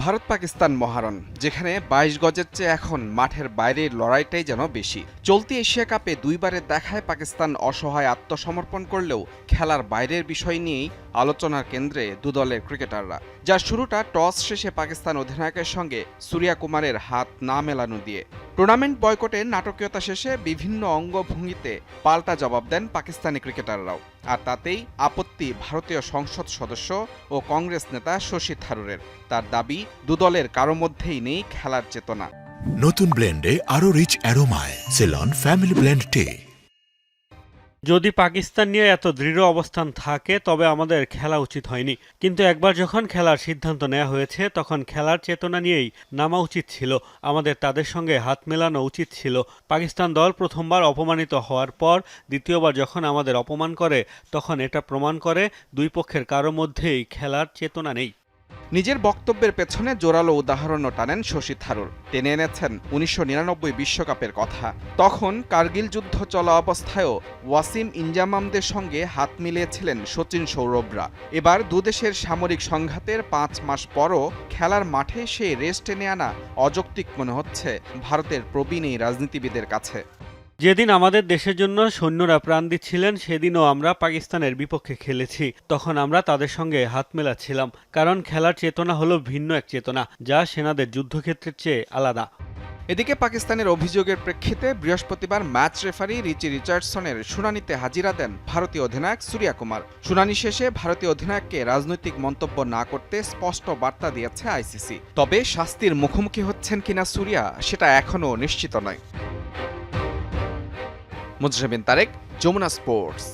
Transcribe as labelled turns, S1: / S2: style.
S1: ভারত পাকিস্তান মহারণ, যেখানে বাইশ গজের চেয়ে এখন মাঠের বাইরের লড়াইটাই যেন বেশি। চলতি এশিয়া কাপে দুইবারের দেখায় পাকিস্তান অসহায় আত্মসমর্পণ করলেও খেলার বাইরের বিষয় নিয়েই আলোচনার কেন্দ্রে দুদলের ক্রিকেটাররা। যার শুরুটা টস শেষে পাকিস্তান অধিনায়কের সঙ্গে সুরিয়া কুমারের হাত না মেলানো দিয়ে। টুর্নামেন্ট বয়কটে নাটকীয়তা শেষে বিভিন্ন অঙ্গভঙ্গিতে পাল্টা জবাব দেন পাকিস্তানি ক্রিকেটাররাও। আর তাতেই আপত্তি ভারতীয় সংসদ সদস্য ও কংগ্রেস নেতা শশী থারুরের। তার দাবি দুদলের কারও মধ্যেই নেই খেলার চেতনা।
S2: নতুন ব্লেন্ডে আরও রিচ অ্যারোমায় সেলন ফ্যামিলি ব্লেন্ড টে
S3: যদি পাকিস্তান নিয়ে এত দৃঢ় অবস্থান থাকে, তবে আমাদের খেলা উচিত হয়নি। কিন্তু একবার যখন খেলার সিদ্ধান্ত নেওয়া হয়েছে, তখন খেলার চেতনা নিয়েই নামা উচিত ছিল। আমাদের তাদের সঙ্গে হাত মেলানো উচিত ছিল। পাকিস্তান দল প্রথমবার অপমানিত হওয়ার পর, দ্বিতীয়বার যখন আমাদের অপমান করে, তখন এটা প্রমাণ করে দুই পক্ষের কারও মধ্যেই খেলার চেতনা নেই।
S1: নিজের বক্তব্যের পেছনে জোরালো উদাহরণও টানেন শশী থারুর। টেনে এনেছেন উনিশশো বিশ্বকাপের কথা। তখন কার্গিল যুদ্ধ চলা অবস্থায়ও ওয়াসিম ইনজামামদের সঙ্গে হাত মিলিয়েছিলেন সচিন সৌরভরা। এবার দুদেশের সামরিক সংঘাতের পাঁচ মাস পরও খেলার মাঠে সেই রেস্ট টেনে আনা অযৌক্তিক মনে হচ্ছে ভারতের প্রবীণ এই রাজনীতিবিদের কাছে।
S3: যেদিন আমাদের দেশের জন্য সৈন্যরা প্রাণ দিচ্ছিলেন, সেদিনও আমরা পাকিস্তানের বিপক্ষে খেলেছি। তখন আমরা তাদের সঙ্গে হাত মেলাচ্ছিলাম, কারণ খেলার চেতনা হলো ভিন্ন এক চেতনা, যা সেনাদের যুদ্ধক্ষেত্রের চেয়ে আলাদা।
S1: এদিকে পাকিস্তানের অভিযোগের প্রেক্ষিতে বৃহস্পতিবার ম্যাচ রেফারি রিচি রিচার্ডসনের শুনানিতে হাজিরা দেন ভারতীয় অধিনায়ক সূর্যা কুমার। শুনানি শেষে ভারতীয় অধিনায়ককে রাজনৈতিক মন্তব্য না করতে স্পষ্ট বার্তা দিয়েছে আইসিসি। তবে শাস্তির মুখোমুখি হচ্ছেন কিনা সূর্যা, সেটা এখনও নিশ্চিত নয়। মুজরেবিন তারেক যমুনা স্পোর্টস।